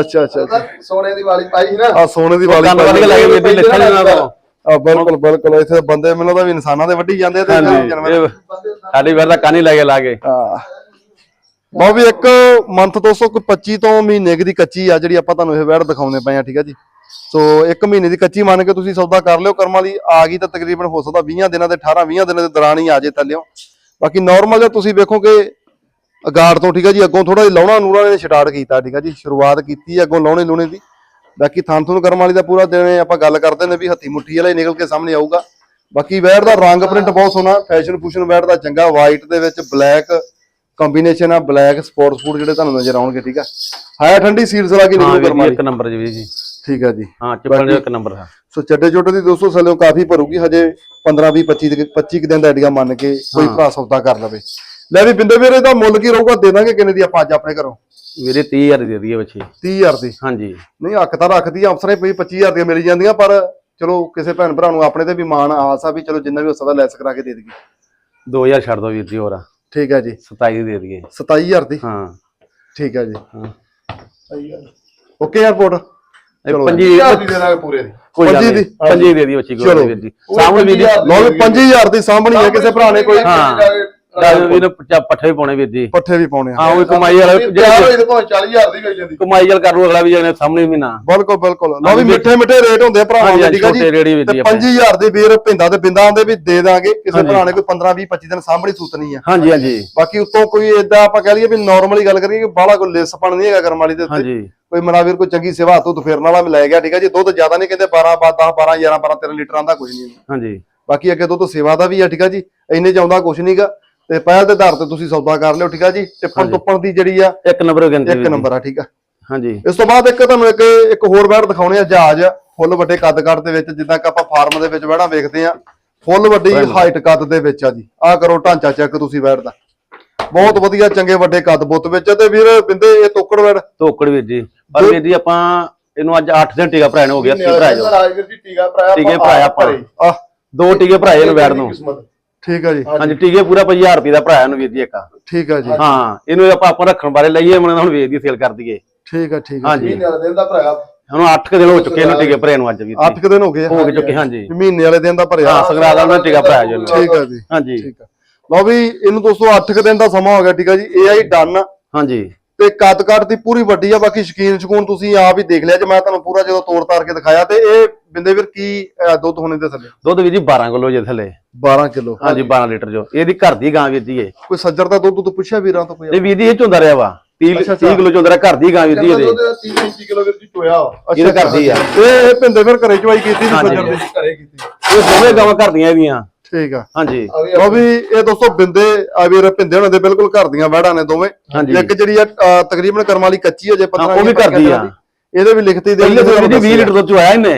ਅੱਛਾ ਅੱਛਾ ਸੋਨੇ ਦੀ ਵਾਲੀ ਪਾਈ ਸੀ ਨਾ। ਆ ਸੋਨੇ ਦੀ ਵਾਲੀ ਕੇ ਲੈ ਜੀ ਲੱਖਾਂ ਜਣਾ ਤੋਂ ਆ ਬਿਲਕੁਲ ਬਿਲਕੁਲ ਇੱਥੇ ਬੰਦੇ ਮੈਨੂੰ ਤਾਂ ਵੀ ਇਨਸਾਨਾਂ ਦੇ ਵੱਢੀ ਜਾਂਦੇ ਤੇ ਇਹ ਸਾਡੀ ਵਾਰ ਦਾ ਕੰਨ ਹੀ ਲੈ ਕੇ ਲਾ ਕੇ। ਹਾਂ। ਬਹੁਤ ਵੀ ਇੱਕ ਮੰਥ ਦੋਸਤੋ ਕੋਈ 25 ਤੋਂ ਮਹੀਨੇ ਦੀ ਕੱਚੀ ਆ ਜਿਹੜੀ ਆਪਾਂ ਤੁਹਾਨੂੰ ਇਹ ਵੈੜ ਦਿਖਾਉਂਦੇ ਪਏ ਆ ਠੀਕ ਆ ਜੀ। ਸੋ ਇੱਕ ਮਹੀਨੇ ਦੀ ਕੱਚੀ ਮੰਨ ਕੇ ਤੁਸੀਂ ਸੌਦਾ ਕਰ ਲਿਓ ਕਰਮਾਂ ਦੀ ਆ ਗਈ ਤਾਂ ਤਕਰੀਬਨ ਹੋ ਸਕਦਾ 20 ਦਿਨਾਂ ਦੇ 18 20 ਦਿਨਾਂ ਦੇ ਦੌਰਾਨ ਹੀ ਆ ਜੇ ਥੱਲਿਓ। ਬਾਕੀ ਨਾਰਮਲ ਜੇ ਤੁਸੀਂ ਵੇਖੋਗੇ ਅਗਾੜ ਤੋਂ ਠੀਕ ਆ ਜੀ ਅੱਗੋਂ ਥੋੜਾ ਜਿਹਾ ਲਾਉਣਾ ਨੂਰਾ ਨੇ ਸਟਾਰਟ ਕੀਤਾ ਠੀਕ ਆ ਜੀ ਸ਼ੁਰੂਆਤ ਕੀਤੀ ਅੱਗੋਂ ਲਾਉਣੇ ਲੂਣੇ ਦੀ। ਬਾਕੀ ਥਾਂ ਕਰਮ ਵਾਲੀ ਦਾ ਪੂਰਾ ਦਿਨ ਆਪਾਂ ਗੱਲ ਕਰਦੇ ਨੇ ਵੀ ਹੱਥੀ ਮੁੱਠੀ ਵਾਲਾ ਹੀ ਨਿਕਲ ਕੇ ਸਾਹਮਣੇ ਆਊਗਾ। ਬਾਕੀ ਵੈੜ ਦਾ ਰੰਗ ਪ੍ਰਿੰਟ ਬਹੁਤ ਸੋਹਣਾ ਫੈਸ਼ਨ ਫੂਸ਼ਨ ਵੈੜ ਦਾ ਚੰਗਾ ਵਾਈਟ ਦੇ ਵਿੱਚ ਬਲੈਕ ਕੰਬੀਨੇਸ਼ਨ ਆ ਬਲੈਕ ਸਪੋਰਟਸ ਫੂਡ ਜਿਹੜੇ ਤੁਹਾਨੂੰ ਨਜ਼ਰ ਆਉਣਗੇ ਠੀਕ ਆ? ਹੈ ਠੰਡੀ ਸੀਡਸ ਲਾ ਕੇ ਹਾਂ ਨਿਕਲੂ ਵੀਰ ਕਰਮ ਵਾਲੀ। ਇੱਕ ਨੰਬਰ ਜੀ ਵੀਰ ਜੀ। ਠੀਕ ਆ ਜੀ। ਹਾਂ ਚੁੱਪਣ ਦੇ ਇੱਕ ਨੰਬਰ ਆ। ਸੋ ਚੱਡੇ ਚੋਟੇ ਦੀ ਦੋਸਤੋ ਸਲਿਓ ਕਾਫੀ ਭਰੂਗੀ ਹਜੇ 15 20 25 ਦੇ 25 ਕੁ ਦਿਨ ਦਾ ਆਈਡੀਆ ਮੰਨ ਕੇ ਕੋਈ ਭਰਾ ਸੌਦਾ ਕਰ ਲਵੇ। ਲੈ ਵੀ ਬਿੰਦੇ ਵੀਰੇ ਦਾ ਮੁੱਲ ਕੀ ਰਹੂਗਾ? ਦੇ ਦਾਂਗੇ ਕਿੰਨੇ ਦੀ ਆਪਾਂ ਅੱਜ ਆਪਣੇ ਘਰੋਂ? ਵੀਰੇ 30000 ਦੇ ਦਈਏ ਬੱਚੇ। 30000 ਦੀ? ਹਾਂਜੀ। ਨਹੀਂ ਹੱਕ ਤਾਂ ਰੱਖਦੀ ਆ ਅਫਸਰਾਂ ਹੀ 25000 ਦੀਆਂ ਮਿਲ ਜਾਂਦੀਆਂ ਪਰ ਚਲੋ ਕਿਸੇ ਭੈਣ ਭਰਾ ਨੂੰ ਆਪਣੇ ਤੇ ਵੀ ਮਾਣ ਆਸ ਆ ਵੀ ਚਲੋ ਜਿੰਨਾ ਵੀ ਹੋ ਸਕਦਾ ਲੈਸ ਕਰਾ ਕੇ ਦੇ ਦੇਗੀ 2000 ਛੱਡ ਦੋ ਵੀਰ ਜੀ ਹੋਰ। ਠੀਕ ਹੈ ਜੀ। 27 ਦੇ ਦਈਏ। 27000 ਦੀ? ਹਾਂ। ਠੀਕ ਹੈ ਜੀ। ਹਾਂ। ਓਕੇ 에어ਪੋਰਟ ਪੰਜੀ ਦੀ ਦੇ ਦਾਂਗੇ ਪੂਰੇ ਦੀ। ਪੰਜੀ ਦੀ? ਪੰਜੀ ਦੇ ਦੀ ਬੱਚੀ ਵੀਰ ਜੀ। ਸਾਹਮਣੇ ਵੀਰ ਜੀ 5000 ਦੀ ਹੈ ਕਿਸੇ ਭਰਾ ਨੇ ਕੋਈ। ਹਾਂ। ਨੂੰ ਪੱਚਾ- ਪੱਠੇ ਵੀ ਪਾਉਣੇ ਵੀਰ ਜੀ। ਪੱਠੇ ਵੀ ਪਾਉਣੇ ਆ। ਹਾਂ ਉਹ ਕਮਾਈ ਵਾਲਾ ਜਿਹੜੇ ਹੋਈ ਤੇ ਭਾਵੇਂ 40000 ਦੀ ਵੇਚ ਜਾਂਦੀ। ਕਮਾਈ ਵਾਲ ਕਰ ਲੂ ਅਗਲਾ ਵੀ ਜਣੇ ਸਾਹਮਣੇ ਵੀ ਨਾ। ਬਿਲਕੁਲ ਬਿਲਕੁਲ। ਲਓ ਵੀ ਮਿੱਠੇ ਮਿੱਠੇ ਰੇਟ ਹੁੰਦੇ ਆ ਭਰਾਵਾਂ ਦੇ ਠੀਕ ਆ ਜੀ? ਤੇ ਜੀ ਆਪਣੇ। 5000 ਦੇ ਵੀਰ ਪਿੰਦਾ ਤੇ ਬਿੰਦਾ ਆਂਦੇ ਵੀ ਦੇ ਦਾਂਗੇ। ਕਿਸੇ। ਭਰਾ ਨੇ ਕੋਈ 15 20 25 ਦਿਨ ਸਾਂਭਣੀ ਸੂਤਨੀ ਆ। ਹਾਂਜੀ ਹਾਂਜੀ। ਬਾਕੀ ਉੱਤੋਂ ਕੋਈ ਏਦਾਂ ਆਪਾਂ ਕਹਿ ਲਈਏ ਵੀ ਨਾਰਮਲੀ ਗੱਲ ਕਰੀਏ ਕਿ ਬਾਹਲਾ ਕੋਈ ਲਿਸਪਣ ਨਹੀਂ ਹੈਗਾ ਕਰਮ ਵਾਲੀ ਦੇ ਉੱਤੇ। ਹਾਂਜੀ। ਕੋਈ ਮਨਾ ਵੀਰ ਕੋਈ ਚੰਗੀ ਸੇਵਾ ਹੱਥੋਂ ਫੇਰਨ ਵਾਲਾ ਵੀ ਲੈ ਗਿਆ ਠੀਕ ਹੈ ਜੀ? ਦੁੱਧ ਜ਼ਿਆਦਾ ਨਹੀਂ ਕਹਿੰਦੇ 12 10 12 11 12 13 ਲੀਟਰਾਂ ਦਾ ਕੁਝ ਨਹੀਂ। ਹਾਂਜੀ। ਬਾਕੀ ਅੱਗੇ ਦੁੱਧ ਸੇਵਾ ਦਾ ਵੀ ਆ ਠੀਕ ਆ ਜੀ? ਇੰਨੇ ਚਾਹੁੰਦਾ ਕੁਝ ਨਹੀਂਗਾ ਤੇ ਪਹਿਲ ਦੇ ਆਧਾਰ ਤੇ ਤੁਸੀਂ ਸੌਦਾ ਕਰ ਲਿਓ ਠੀਕ ਆ ਜੀ? ਟਿੱਪਣ ਟੁੱਪਣ ਦੀ ਜਿਹੜੀ ਆ ਇੱਕ ਨੰਬਰ ਗਿਣਤੀ ਇੱਕ ਨੰਬਰ ਆ ਠੀਕ ਆ। ਹਾਂਜੀ। ਇਸ ਤੋਂ ਬਾਅਦ ਇੱਕ ਤੁਹਾਨੂੰ ਇੱਕ ਇੱਕ ਹੋਰ ਵੈੜ ਦਿਖਾਉਣੇ ਆ ਜਹਾਜ਼ ਫੁੱਲ ਵੱਡੇ ਕੱਦ ਕੱਦ ਦੇ ਵਿੱਚ ਜਿੱਦਾਂ ਕਿ ਆਪਾਂ ਫਾਰਮ ਦੇ ਵਿੱਚ ਵੈੜਾਂ ਵੇਖਦੇ ਆ। ਫੁੱਲ ਵੱਡੀ ਹਾਈਟ ਕੱਦ ਦੇ ਵਿੱਚ ਆ ਜੀ। ਆਹ ਕਰੋ ਢਾਂਚਾ ਚੈੱਕ ਤੁਸੀਂ ਦਾ। ਬਹੁਤ ਵਧੀਆ ਚੰਗੇ ਵੱਡੇ ਕੱਦ ਬੁੱਤ ਵਿੱਚ ਆ ਤੇ ਵੀਰ ਬਿੰਦੇ ਇਹ ਤੋਕੜ ਵੈੜ ਧੋਕੜ ਵੀਰ ਜੀ। ਪਰ ਵੀਰ ਜੀ ਆਪਾਂ ਇਹਨੂੰ ਅੱਜ 8 ਦਿਨ ਟੀਕਾ ਨੂੰ ਹੋ ਗਿਆ ਵਾਲੇ ਭਰਾਇਆ ਰਾਜਵੀਰ ਜੀ ਟੀਕਾ ਭਰਾਇਆ ਟੀਕੇ ਭਰਾਇਆ ਆਪਾਂ ਦੋ ਟੀਕੇ ਭਰਾਏ ਇਹਨੂੰ ਵੈੜ ਨੂੰ। ਠੀਕ ਆ ਜੀ। ਹਾਂਜੀ ਟੀਕੇ ਪੂਰਾ 5000 ਰੁਪਏ ਦਾ ਭਰਾਇਆ ਨੂੰ ਵੀਰ ਜੀ ਇੱਕ। ਠੀਕ ਆ ਜੀ। ਹਾਂ ਇਹਨੂੰ ਆਪਾਂ ਆਪਾਂ ਰੱਖਣ ਬਾਰੇ ਲਈਏ ਮਨ ਹੁਣ ਵੇਚ ਦੀ ਸੇਲ ਕਰ ਦਈਏ। ਠੀਕ ਆ ਠੀਕ ਆ। ਹਾਂਜੀ। ਮਹੀਨੇ ਵਾਲੇ ਦਿਨ ਦਾ ਭਰਾਇਆ ਹੁਣ 8 ਦਿਨ ਹੋ ਚੁੱਕੇ ਇਹਨੂੰ ਟੀਕੇ ਭਰੇ ਨੂੰ ਅੱਜ ਵੀਰ ਅੱਠ ਜੀ ਕੁ ਦਿਨ ਹੋ ਗਏ। ਆ ਹੋ ਗਏ ਚੁੱਕੇ ਹਾਂਜੀ। ਮਹੀਨੇ ਵਾਲੇ ਦਿਨ ਦਾ ਭਰਿਆ। ਹਾਂ ਸੰਗਰਾਦ ਵਾਲਾ ਨੇ ਟੀਕਾ ਭਰਾਇਆ ਜੀ ਇਹਨੂੰ। ਠੀਕ ਆ ਜੀ। ਹਾਂਜੀ। ਠੀਕ ਆ। ਲਓ ਵੀ ਇਹਨੂੰ ਦੋਸਤੋ 8 ਕੁ ਦਿਨ ਦਾ ਸਮਾਂ ਹੋ ਗਿਆ ਠੀਕ ਆ ਜੀ। ਇਹ ਆਈ ਡਨ ਹਾਂਜੀ। ਤੇ ਕੱਦ ਕੱਦ ਦੀ ਪੂਰੀ ਵੱਡੀ ਆ ਬਾਕੀ ਸ਼ਕੀਨ ਸ਼ਕੂਨ ਤੁਸੀਂ ਆਪ ਹੀ ਦੇਖ ਲਿਆ ਜੇ ਮੈਂ ਤੁਹਾਨੂੰ ਪੂਰਾ ਜਦੋਂ ਤੋੜ ਤਾਰ ਕੇ ਦਿਖਾਇਆ ਤੇ ਇਹ ਬਿੰਦੇ ਵੀਰ ਕੀ ਦੁੱਧ ਹੋਣੇ ਦੇ ਥੱਲੇ? ਦੁੱਧ ਵੀਰ ਜੀ 12 ਕਿਲੋ ਜੇ ਥੱਲੇ। 12 ਕਿਲੋ। ਹਾਂਜੀ 12 ਲੀਟਰ ਜੋ। ਇਹਦੀ ਘਰ ਦੀ ਗਾਂ ਵੀਰ ਜੀ ਇਹ। ਕੋਈ ਸੱਜਰ ਦਾ ਦੁੱਧ ਤੂੰ ਪੁੱਛਿਆ ਵੀਰਾਂ ਤੋਂ ਕੋਈ ਇਹ ਵੀਰ ਜੀ ਇਹ ਚੁੰਦਾ ਰਿਹਾ ਵਾ। 30 ਅੱਛਾ, ਅੱਛਾ। 30 ਕਿਲੋ ਚੁੰਦਾ ਰਿਹਾ ਘਰ ਦੀ ਗਾਂ ਵੀਰ ਜੀ ਕਹਿੰਦਾ ਇਹਦੇ। ਦੁੱਧ 30 35 ਕਿਲੋ ਵੀਰ ਜੀ ਚੋਇਆ ਵਾ। ਇਹਦੇ ਘਰ ਦੀ ਆ। ਇਹ ਇਹ ਪਿੰਦੇ ਫਿਰ ਘਰੇ ਚਵਾਈ ਕੀਤੀ ਸੀ ਹਾਂਜੀ। ਸੱਜਰ ਦੀ। ਘਰੇ ਕੀਤੀ। ਇਹ ਦੋਵੇਂ ਗਾਵਾਂ ਘਰ ਦੀਆਂ ਇਹਦੀਆਂ। ਠੀਕ ਆ। ਹਾਂਜੀ। ਆ ਵੀ ਵੀ ਇਹ ਦੋਸਤੋ ਬਿੰਦੇ ਆ ਵੀਰ ਪਿੰਦੇ ਹੋਣੇ ਦੇ ਬਿਲਕੁਲ ਘਰ ਦੀਆਂ ਵਹਿੜਾਂ ਨੇ ਦੋਵੇਂ। ਹਾਂਜੀ। ਇੱਕ ਜਿਹੜੀ ਆ ਤਕਰੀਬਨ ਕਰਮ ਵਾਲੀ ਕੱਚੀ ਹੋ ਜੇ 15 ਉਹ ਵੀ ਘਰ ਦੀ ਆ। ਇਹਦੇ ਵੀ ਲਿਖਤੀ ਦੇ ਪਹਿਲੇ ਵੀਰ ਜੀ 20 ਲੀਟਰ ਦੁੱਧ ਚੁਆਇਆ ਇਹਨੇ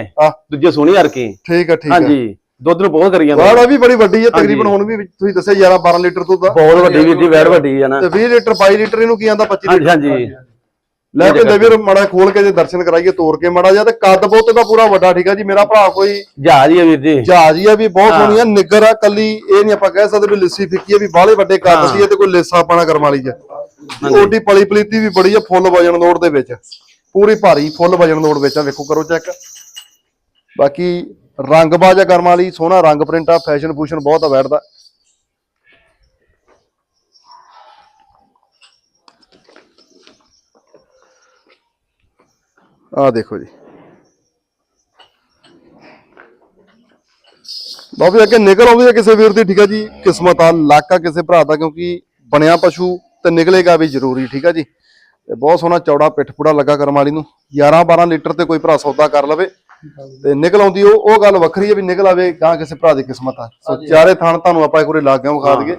ਦੂਜੇ ਸੋਹਣੀ ਹਰ ਕੀ। ਠੀਕ ਆ ਠੀਕ ਆ। ਹਾਂਜੀ ਦੁੱਧ ਨੂੰ ਬਹੁਤ ਕਰੀ ਜਾਂਦਾ ਵਾੜਾ ਵੀ ਬੜੀ ਵੱਡੀ ਹੈ ਤਕਰੀਬਨ ਹੁਣ ਵੀ ਤੁਸੀਂ ਦੱਸਿਆ 11 12 ਲੀਟਰ ਦੁੱਧ ਆ। ਬਹੁਤ ਵੱਡੀ ਵੀਰ ਜੀ ਵੈੜ ਵੱਡੀ ਆ ਨਾ। ਤੇ 20 ਲੀਟਰ 22 ਲੀਟਰ ਇਹਨੂੰ ਕੀ ਆਂਦਾ 25 ਹਾਂਜੀ ਲੀਟਰ? ਹਾਂਜੀ। ਲੈ ਕੇ ਵੀਰ ਮੜਾ ਖੋਲ ਕੇ ਜੇ ਦਰਸ਼ਨ ਕਰਾਈਏ ਤੋੜ ਕੇ ਮੜਾ ਜਾ ਤੇ ਕੱਦ ਬਹੁਤ ਦਾ ਪੂਰਾ ਵੱਡਾ ਠੀਕ ਆ ਜੀ ਮੇਰਾ ਭਰਾ ਕੋਈ ਜਹਾਜ਼ ਹੀ ਆ ਵੀਰ ਜੀ। ਜਹਾਜ਼ ਹੀ ਆ ਵੀ ਬਹੁਤ ਸੋਹਣੀ ਆ ਨਿੱਗਰ ਆ ਕੱਲੀ ਇਹ ਨਹੀਂ ਆਪਾਂ ਕਹਿ ਸਕਦੇ ਵੀ ਲਿੱਸੀ ਫਿੱਕੀ ਆ ਵੀ ਬਾਹਲੇ ਵੱਡੇ ਕੱਦ ਆ ਤੇ ਕੋਈ ਲੇਸਾ ਪਾਣਾ ਕਰਮ ਵਾਲੀ ਚ। ਓਡੀ ਪਲੀ ਪਲੀਤੀ ਵੀ ਬੜੀ ਆ ਫੁੱਲ ਵਜਨ ਲੋੜ ਦੇ ਵਿੱਚ। ਪੂਰੀ ਭਾਰੀ ਫੁੱਲ ਵਜਨ ਲੋੜ ਵਿੱਚ ਆ ਵੇਖੋ ਕਰੋ ਚੈੱਕ। ਬਾਕੀ ਰੰਗ ਬਾਜਾ ਕਰਮ ਵਾਲੀ ਸੋਹਣਾ ਰੰਗ ਪ੍ਰਿੰਟ ਆ ਫੈਸ਼ਨ ਫੂਸ਼ਨ ਬਹੁਤ ਆ ਬੈਠਦਾ। ਆ ਦੇਖੋ ਜੀ। ਬਾਬੇ ਅੱਗੇ ਨਿਕਲ ਆਉਂਦੀ ਹੈ ਕਿਸੇ ਵੀਰ ਦੀ ਠੀਕ ਆ ਜੀ। ਕਿਸਮਤ ਆ ਲੱਕ ਆ ਕਿਸੇ ਭਰਾ ਦਾ ਕਿਉਂਕਿ ਬਣਿਆ ਪਸ਼ੂ ਤੇ ਨਿਕਲੇਗਾ ਵੀ ਜ਼ਰੂਰੀ ਠੀਕ ਆ ਜੀ। ਤੇ ਬਹੁਤ ਸੋਹਣਾ ਚੌੜਾ ਪਿੱਠ ਪੂੜਾ ਲੱਗਾ ਕਰਮ ਵਾਲੀ ਨੂੰ। 11 12 ਲੀਟਰ ਤੇ ਕੋਈ ਭਰਾ ਸੌਦਾ ਕਰ ਲਵੇ। ਤੇ ਨਿਕਲ ਆਉਂਦੀ ਉਹ ਉਹ ਗੱਲ ਵੱਖਰੀ ਹੈ ਵੀ ਨਿਕਲ ਆਵੇ ਗਾਂ ਕਿਸੇ ਭਰਾ ਦੀ ਕਿਸਮਤ ਆ। ਸੋ ਚਾਰੇ ਥਾਣ ਤੁਹਾਨੂੰ ਆਪਾਂ ਇੱਕ ਵਾਰੀ ਲਾ ਕੇ ਵਿਖਾ ਦਈਏ।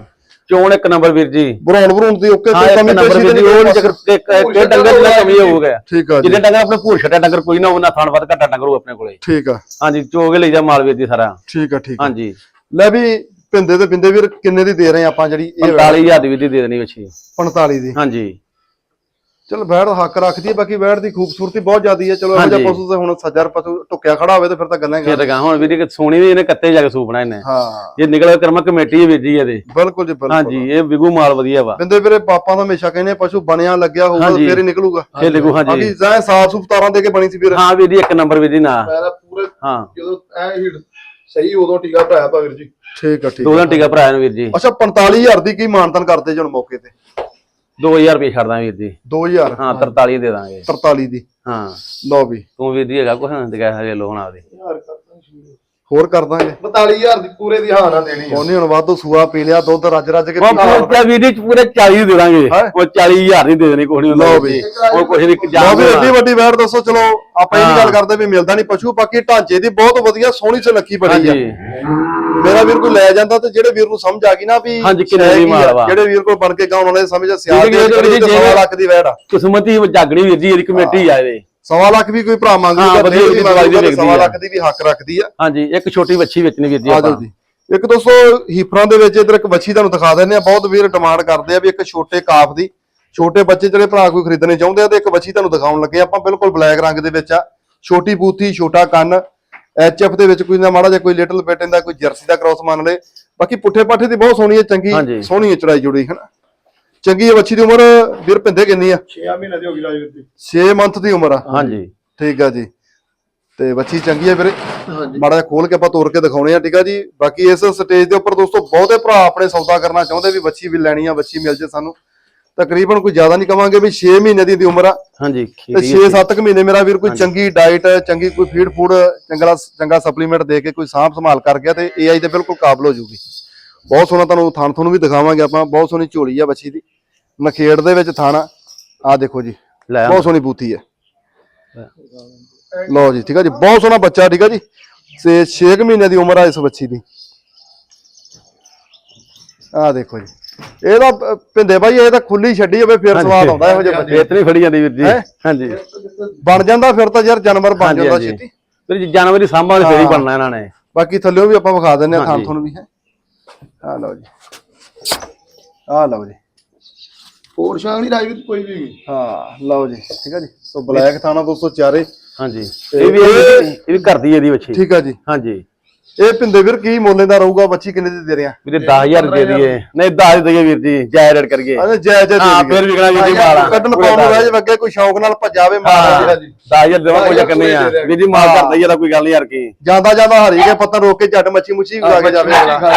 ਚੋਣ ਇੱਕ ਨੰਬਰ ਵੀਰ ਜੀ। ਬਰੌਣ ਬਰੌਣ ਦੀ ਓਕੇ ਹਾਂ ਕੋਈ ਇੱਕ ਕਮੀ ਨੰਬਰ ਪੇਸ਼ੀ ਵੀਰ ਜੀ ਨਹੀਂ ਉਹ ਇੱਕ ਇੱਕ ਡੰਗਰ ਦੀ ਕਮੀ ਹੋਊਗਾ ਠੀਕ ਆ ਜੀ। ਜਿਹਦੇ ਡੰਗਰ ਆਪਣੇ ਭੂਰ ਛੱਟਿਆ ਡੰਗਰ ਕੋਈ ਨਾ ਉਹਨਾਂ ਥਾਣ ਵੱਧ ਘੱਟਾ ਡੰਗਰ ਹੋਊ ਆਪਣੇ ਕੋਲੇ। ਠੀਕ ਆ। ਹਾਂਜੀ ਚੋਗੇ ਲਈ ਜਾ ਮਾਲ ਵੀਰ ਜੀ ਸਾਰਾ। ਠੀਕ ਆ ਠੀਕ ਆ। ਹਾਂਜੀ। ਲੈ ਵੀ ਪਿੰਦੇ ਤੇ ਪਿੰਦੇ ਵੀਰ ਕਿੰਨੇ ਦੀ ਦੇ ਰਹੇ ਆਪਾਂ ਜਿਹੜੀ ਇਹ 45000 ਦੀ ਵੀਰ ਜੀ ਦੇ ਦੇਣੀ ਵੱਛੀ 45 ਦੀ। ਹਾਂਜੀ। ਚਲ ਵੈੜ ਹੱਕ ਰੱਖਦੀ ਹੈ ਬਾਕੀ ਵੈੜ ਦੀ ਖੂਬਸੂਰਤੀ ਬਹੁਤ ਜ਼ਿਆਦੀ ਹੈ। ਚਲੋ ਇਹੋ ਜਿਹਾ। ਪਸ਼ੂ ਤੇ ਹੁਣ ਸੱਜਰ ਪਸ਼ੂ ਟੁੱਕਿਆ ਖੜਾ ਹੋਵੇ ਤੇ ਫਿਰ ਤਾਂ ਗੱਲਾਂ ਹੀ ਫਿਰ ਤਾਂ ਹੁਣ ਵੀਰ ਜੀ ਸੋਹਣੀ ਵੀ ਇਹਨੇ ਕੱਤੇ ਜਾ ਕੇ ਸੂਪਣਾ ਇਹਨੇ ਹਾਂ। ਜੇ ਨਿਕਲਿਆ ਕਰਮਾ ਕਮੇਟੀ ਵੀਰ ਜੀ ਇਹਦੇ। ਬਿਲਕੁਲ ਜੀ ਬਿਲਕੁਲ। ਹਾਂਜੀ ਇਹ ਵਿਗੂ ਮਾਲ ਵਧੀਆ ਵਾ। ਬਿੰਦੇ ਵੀਰੇ ਪਾਪਾ ਦਾ ਹਮੇਸ਼ਾ ਕਹਿੰਦੇ ਪਸ਼ੂ ਬਣਿਆ ਲੱਗਿਆ ਹੋਊਗਾ। ਫੇਰ ਹੀ ਨਿਕਲੂਗਾ। ਇਹ ਲਿਖੂ ਬਾਕੀ ਹਾਂਜੀ ਜਾਂ ਸਾਫ਼ ਸੁਫ ਤਾਰਾਂ ਦੇ ਕੇ ਬਣੀ ਸੀ ਵੀਰ। ਹਾਂ ਵੀਰ ਜੀ ਇੱਕ ਨੰਬਰ ਵੀਰ ਜੀ ਨਾ। ਮੈਂ ਤਾਂ ਪੂਰੇ ਹਾਂ। ਜਦੋਂ ਐ ਹੀਟ ਸਹੀ ਉਦੋਂ ਟੀਕਾ ਭਰਾਇਆ ਪਾ ਵੀਰ ਜੀ। ਠੀਕ ਆ ਠੀਕ ਦੋ ਦਿਨ ਟੀਕਾ ਭਰਾਇਆ ਨੂੰ ਵੀਰ ਜੀ। ਅੱਛਾ 45000 ਦੀ ਕੀ ਮਾਨਤਨ ਕਰਦੇ ਜੀ ਹੁਣ ਮੌਕੇ ਤੇ? 2000 ਰੁਪਏ ਛੱਡਦਾ ਵੀਰ ਜੀ। 2000 ਹਾਂ 43 ਦੇ ਦਾਂਗੇ। 43 ਦੀ? ਹਾਂ। ਲਓ ਵੀ। ਤੂੰ ਵੀਰ ਜੀ ਹੈਗਾ ਕੁਛ ਨਾ ਦਿਖਾ ਹਜੇ ਲੋ ਹੁਣ ਆਪਦੇ ਹੋਰ ਕਰ ਦਾਂਗੇ 42000 ਦੀ ਪੂਰੇ ਦੀ ਹਾਂ ਨਾ ਦੇਣੀ ਆ ਉਹਨੇ ਹੁਣ ਵਾਧੂ ਸੂਆ ਪੀ ਲਿਆ ਦੁੱਧ ਰੱਜ ਰੱਜ ਕੇ ਉਹ ਪੀ ਲਿਆ। ਪੂਰੇ ਵੀਰ ਜੀ ਪੂਰੇ 40 ਦੇ ਦਾਂਗੇ ਹੈਂ? ਉਹ 40000 ਨਹੀਂ ਦੇ ਦੇਣੀ ਕੋਈ ਨਹੀਂ ਲਓ ਵੀ। ਉਹ ਕੁਛ ਨਹੀਂ ਲਓ ਵੀ ਐਡੀ ਜਾ ਵੱਡੀ ਵੈੜ ਦੱਸੋ ਚਲੋ ਆਪਾਂ ਇਹ ਹਾਂ। ਗੱਲ ਕਰਦੇ ਵੀ ਮਿਲਦਾ ਨਹੀਂ ਪਸ਼ੂ ਬਾਕੀ ਢਾਂਚੇ ਦੀ ਬਹੁਤ ਵਧੀਆ ਸੋਹਣੀ ਸੁਨੱਖੀ ਬੜੀ ਆ ਮੇਰਾ ਵੀਰ ਕੋਈ ਲੈ ਜਾਂਦਾ ਤੇ ਜਿਹੜੇ ਵੀਰ ਨੂੰ ਸਮਝ ਆ ਗਈ ਨਾ ਵੀ ਹਾਂਜੀ, ਕਿੰਨੇ ਦੀ ਕੀ ਆ, ਮਾਲ ਵਾ। ਜਿਹੜੇ ਵੀਰ ਕੋਲ ਬਣ ਕੇ ਗਾਉਣ ਵਾਲੇ ਸਮਝ ਆ ਸਿਆਲ ਦੇ ਜਿਹੜੀ ਜੀ ਸਵਾ ਜਿਹੜੇ- ਲੱਖ ਦੀ ਵੈੜ ਆ ਕਿਸਮਤੀ ਜਾਗਣੀ ਵੀਰ ਜੀ ਇਹਦੀ ਕਮੇਟੀ ਆ ਇਹਦੇ ਸਵਾ ਲੱਖ ਵੀ ਕੋਈ ਭਰਾ ਮੰਗ ਹਾਂ, ਲੂਗਾ ਵਧੀਆ ਨਹੀਂ ਵਧੀਆ ਮੰਗੂਗਾ ਤੇ ਵੇਖਦੀ ਸਵਾ। ਲੱਖ ਦੀ ਵੀ ਹੱਕ ਰੱਖਦੀ ਆ। ਹਾਂਜੀ ਇੱਕ ਛੋਟੀ ਬੱਚੀ ਵੇਚਣੀ ਵੀਰ ਜੀ ਆ ਜੀ। ਇੱਕ ਦੋਸਤੋ ਹੀਫਰਾਂ ਦੇ ਵਿੱਚ ਇਧਰ ਇੱਕ ਬੱਚੀ ਤੁਹਾਨੂੰ ਦਿਖਾ ਦਿੰਦੇ ਆ। ਬਹੁਤ ਵੀਰ ਡਿਮਾਂਡ ਕਰਦੇ ਆ ਵੀ ਇੱਕ ਛੋਟੇ ਕਾਫ ਦੀ ਛੋਟੇ ਬੱਚੇ ਜਿਹੜੇ ਭਰਾ ਕੋਈ ਖਰੀਦਣੇ ਚਾਹੁੰਦੇ ਆ ਤੇ ਇੱਕ ਬੱਚੀ ਤੁਹਾਨੂੰ ਦਿਖਾਉਣ ਲੱਗੇ। ਆਪਾਂ ਬਿਲਕੁਲ ਬਲੈਕ ਰੰਗ ਦੇ ਵਿੱਚ ਆ। ਛੋਟੀ ਬੂਥੀ ਛੋਟਾ ਕੰਨ ਐਚਐਫ ਦੇ ਵਿੱਚ ਕੋਈ ਨਾ ਮਾੜਾ ਜਿਹਾ ਕੋਈ ਲਿਟਲ ਬਿਟ ਦਾ ਕੋਈ ਜਰਸੀ ਦਾ ਕ੍ਰਾਸ ਮੰਨ ਲਏ ਬਾਕੀ ਪੁੱਠੇ ਪਾਠੇ ਦੀ ਬਹੁਤ ਸੋਹਣੀ ਹੈ ਚੰਗੀ। ਸੋਹਣੀ ਹੈ ਚੜਾਈ ਜੁੜੀ ਹਨਾ? ਚੰਗੀ ਹੈ ਬੱਚੀ ਦੀ ਉਮਰ ਵੀਰ ਪਿੰਦੇ ਕਿੰਨੀ ਆ? 6 ਮਹੀਨੇ ਦੀ ਹੋ ਗਈ ਰਾਜਵੀਰ ਦੀ। 6 ਮੰਥ ਦੀ ਉਮਰ ਆ। ਹਾਂਜੀ। ਠੀਕ ਆ ਜੀ। ਤੇ ਬੱਚੀ ਚੰਗੀ ਹੈ ਵੀਰੇ? ਹਾਂਜੀ। ਮਾੜਾ ਜਿਹਾ ਖੋਲ ਕੇ ਆਪਾਂ ਤੋੜ ਕੇ ਦਿਖਾਉਣੇ ਆ ਠੀਕ ਆ ਜੀ। ਬਾਕੀ ਇਸ ਸਟੇਜ ਦੇ ਉੱਪਰ ਦੋਸਤੋ ਬਹੁਤੇ ਭਰਾ ਆਪਣੇ ਸੌਦਾ ਕਰਨਾ ਚਾਹੁੰਦੇ ਵੀ ਬੱਚੀ ਵੀ ਲੈਣੀ ਆ ਬੱਚੀ ਮਿਲ ਜੇ ਸਾਨੂੰ। ਤਕਰੀਬਨ ਕੋਈ ਜ਼ਿਆਦਾ ਨਹੀਂ ਕਵਾਂਗੇ ਵੀ 6 ਮਹੀਨੇ ਦੀ ਦੀ ਉਮਰ ਆ। ਹਾਂਜੀ ਤੇ 6-7 ਮਹੀਨੇ ਮੇਰਾ ਵੀਰ ਕੋਈ ਚੰਗੀ ਡਾਈਟ ਚੰਗੀ ਕੋਈ ਫੀਡ ਫੂਡ ਚੰਗਾ ਚੰਗਾ ਸਪਲੀਮੈਂਟ ਦੇ ਕੇ ਕੋਈ ਸਾਂਭ ਸੰਭਾਲ ਕਰ ਗਿਆ ਤੇ ਏਆਈ ਦੇ ਬਿਲਕੁਲ ਕਾਬਲ ਹੋ ਜੂਗੀ। ਬਹੁਤ ਸੋਹਣਾ ਤੁਹਾਨੂੰ ਥਣ ਤੁਹਾਨੂੰ ਵੀ ਦਿਖਾਵਾਂਗੇ ਆਪਾਂ ਬਹੁਤ ਸੋਹਣੀ ਝੋਲੀ ਆ ਬੱਚੀ ਦੀ। ਨਖੇੜ ਦੇ ਵਿੱਚ ਥਾਣਾ। ਆ ਦੇਖੋ ਜੀ ਲੈ ਬਹੁਤ ਸੋਹਣੀ ਬੂਥੀ ਹੈ। ਲਓ ਜੀ ਠੀਕ ਆ ਜੀ ਬਹੁਤ ਸੋਹਣਾ ਬੱਚਾ ਠੀਕ ਆ ਜੀ। ਤੇ 6 ਮਹੀਨਿਆਂ ਦੀ ਉਮਰ ਆ ਇਸ ਬੱਚੀ ਦੀ। ਆ ਦੇਖੋ ਜੀ ਇਹਦਾ ਪ- ਪਿੰਦੇ ਬਾਈ ਇਹ ਤਾਂ ਖੁੱਲੀ ਛੱਡੀ ਹੋਵੇ ਫਿਰ ਸਵਾਦ ਆਉਂਦਾ ਇਹੋ ਜਿਹੇ ਬੱਚੇ। ਇਹ ਤੇ ਨਹੀਂ ਫੜੀ ਜਾਂਦੀ ਵੀਰ ਜੀ। ਹੈਂ? ਹਾਂਜੀ। ਬਣ ਜਾਂਦਾ ਫਿਰ ਤਾਂ ਯਾਰ ਜਾਨਵਰ ਬਣ ਜਾਂਦਾ ਛੇਤੀ। ਵੀਰ ਜੀ ਜਾਨਵਰੀ ਸਾਂਭਾਂ ਦੇ ਫੇਰ ਹੀ ਬਣਨਾ ਇਹਨਾਂ ਨੇ। ਬਾਕੀ ਥੱਲੇੋਂ ਵੀ ਆਪਾਂ ਵਿਖਾ ਦਿੰਨੇ ਆ ਥਾਂ। ਤੁਹਾਨੂੰ ਵੀ ਹੈ। ਆ ਲਓ ਜੀ। ਆ ਲਓ ਜੀ। ਹੋਰ ਸ਼ਾਨ ਨਹੀਂ ਰਾਜਵੀਰ ਕੋਈ ਵੀ ਹੈਗੀ। ਹਾਂ ਲਓ ਜੀ ਠੀਕ ਆ ਜੀ। ਸੋ ਬਲੈਕ ਥਾਣਾ ਦੋਸਤੋ ਚਾਰੇ। ਹਾਂਜੀ। ਇਹ ਵੀ ਇਹ ਵੀ- ਕਰਦੀ ਇਹਦੀ ਵੱਛੀ। ਠੀਕ ਆ ਜੀ। ਹਾਂਜੀ। ਇਹ ਪਿੰਦੇ ਵੀਰ ਕੀ ਮੁੱਲ ਦਾ ਰਹੂਗਾ? ਬੱਚੀ ਕਿੰਨੇ ਦੀ ਦੇ ਰਿਆ ਵੀਰੇ 10000 ਦੇ ਦਈਏ। ਨਹੀਂ 10 ਦੇ ਦਈਏ ਵੀਰ ਜੀ ਜੈ ਰੇਡ ਕਰਕੇ ਅਰੇ ਜੈ ਜੈ ਹਾਂ ਫੇਰ ਵਿਕਣਾ ਵੀਰ ਜੀ ਮਾਲ। ਕੱਢਣ ਪਾਉਣ ਨੂੰ ਰਹਿ ਜਾਵੇ ਕੋਈ ਸ਼ੌਕ ਨਾਲ ਭੱਜਾਵੇ ਮਾਰ ਹਾਂਜੀ। 10000 ਦੇਵਾਂ ਕੋਈ ਚੱਕਰ ਨਹੀਂ ਆ। ਵੀਰ ਜੀ ਮਾਲ ਕਰਦਾ ਹੀ ਤਾਂ ਕੋਈ ਗੱਲ ਨਹੀਂ ਯਾਰ ਕੀ। ਜਾਂਦਾ ਜਾਂਦਾ ਹਰੀ ਕੇ ਪੱਤਰ ਰੋਕ ਕੇ ਝੱਟ ਮੱਛੀ ਮੁੱਛੀ ਵੀ ਲਾ ਕੇ ਜਾਵੇ।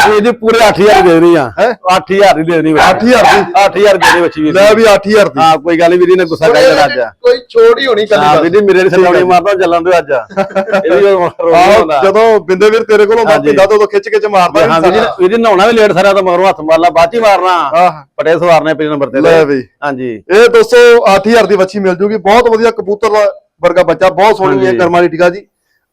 ਇਹ ਜੀ ਪੂਰੇ 8000 ਦੇ ਦੇਣੀ ਆ। ਹੈਂ? 8000 ਦੀ ਦੇ ਦੇਣੀ 8000 ਦੀ? 8000 ਦੇ ਦੇ ਬੱਚੀ ਵੀਰ ਲੈ ਜੀ। ਵੀ 8000 ਦੀ। ਹਾਂ ਕੋਈ ਗੱਲ ਨਹੀਂ ਵੀਰ ਜੀ ਨੇ ਗੁੱਸਾ ਕਰ ਜਾਣਾ ਅੱਜ। ਕੋਈ ਛੋੜ ਹੀ ਹੋਣੀ ਹਾਂ ਕੱਲੀ ਵੀਰ ਜੀ ਮੇਰੇ ਸਲਾਉਣੀ ਮਾਰਦਾ ਚੱਲਣ ਦਿਓ ਅੱਜ। ਇਹ ਵੀ ਜਦੋਂ ਬਿੰਦੇ ਵੀਰ ਤੇਰੇ ਕੋਲੋਂ ਹਾਂਜੀ। ਪਿੰਦਾ ਤੋਂ ਖਿੱਚ ਖਿੱਚ ਮਾਰਦਾ ਹਾਂ ਵੀਰ ਜੀ ਨਹਾਉਣਾ ਵੀ ਲੇਟ ਸਾਰਾ ਤਾਂ ਮਗਰੋਂ ਹੱਥ ਮਾਰਲਾ ਬਾਅਦ ਚ ਹੀ ਮਾਰਨਾ। ਪਟੇ ਸਵਾਰਨੇ ਪਹਿਲੇ ਨੰਬਰ ਤੇ ਲੈ ਬਈ ਹਾਂਜੀ। ਇਹ ਦੋਸਤੋ 8000 ਦੀ ਬੱਚੀ ਮਿਲ ਜੂਗੀ। ਬਹੁਤ ਵਧੀਆ ਕਬੂਤਰ ਵਰਗਾ ਬੱਚਾ ਬਹੁਤ ਸੋਹਣੀ ਹੈ ਹਾਂਜੀ। ਕਰਮਾਂ ਦੀ ਟਿਕਾ ਜੀ।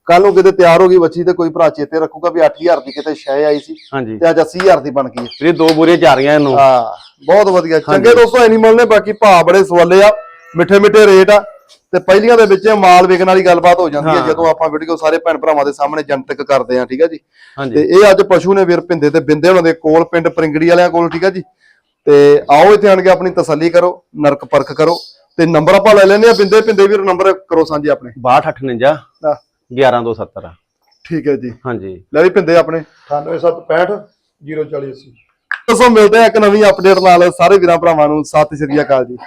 ਕੱਲ ਨੂੰ ਕਿਤੇ ਤਿਆਰ ਹੋ ਗਈ ਬੱਚੀ ਤੇ ਕੋਈ ਭਰਾ ਚੇਤੇ ਰੱਖੂਗਾ ਵੀ 8000 ਦੀ ਕਿਤੇ ਸ਼ੈ ਆਈ ਸੀ ਤੇ ਅੱਜ 80000 ਦੀ ਬਣ ਗਈ ਹੈ। ਵੀਰ ਦੋ ਬੁਰੀਆਂ ਜਾ ਰਹੀਆਂ ਇਹਨੂੰ। ਹਾਂ ਬਹੁਤ ਵਧੀਆ। ਚੰਗੇ ਦੋਸਤੋ ਐਨੀਮਲ ਨੇ ਬਾਕੀ ਭਾਅ ਬੜੇ ਸਵਾਲੇ ਆ। ਮਿੱਠੇ ਮਿੱਠੇ ਰੇਟ ਆ। ਤੇ ਪਹਿਲੀਆਂ ਦੇ ਵਿੱਚ ਮਾਲ ਵਿਕਣ ਵਾਲੀ ਗੱਲਬਾਤ ਹੋ ਜਾਂਦੀ ਹੈ ਹਾਂ। ਜਦੋਂ ਆਪਾਂ ਵੀਡੀਓ ਸਾਰੇ ਭੈਣ ਭਰਾਵਾਂ ਦੇ ਸਾਹਮਣੇ ਜਨਤਕ ਕਰਦੇ ਆ ਠੀਕ ਆ ਜੀ? ਤੇ ਇਹ ਅੱਜ ਪਸ਼ੂ ਨੇ ਵੀਰ ਪਿੰਦੇ ਤੇ ਬਿੰਦੇ ਉਹਨਾਂ ਦੇ ਕੋਲ ਪਿੰਡ ਪਰਿੰਗੜੀ ਵਾਲਿਆਂ ਕੋਲ ਠੀਕ ਆ ਜੀ? ਤੇ ਆਓ ਇੱਥੇ ਆਣ ਕੇ ਆਪਣੀ ਤਸੱਲੀ ਕਰੋ ਨਰਕ ਪਰਖ ਕਰੋ ਤੇ ਨੰਬਰ ਆਪਾਂ ਲੈ ਲੈਨੇ ਆ ਬਿੰਦੇ ਪਿੰਦੇ ਵੀਰ ਨੰਬਰ ਕਰੋ ਸਾਂਝੇ ਆਪਣੇ। 6259 ਆਹ, 11270 ਠੀਕ ਹੈ ਜੀ। ਹਾਂਜੀ। ਲੈ ਵੀ ਪਿੰਦੇ ਆਪਣੇ। 98765 04080 ਦੱਸੋ ਮਿਲਦੇ ਆ ਇੱਕ ਨਵੀਂ ਅਪਡੇਟ ਨਾਲ ਸਾਰੇ ਵੀਰਾਂ ਭਰਾਵਾਂ ਨੂੰ। ਸਤਿ ਸ਼੍ਰੀ ਅਕਾਲ ਜੀ।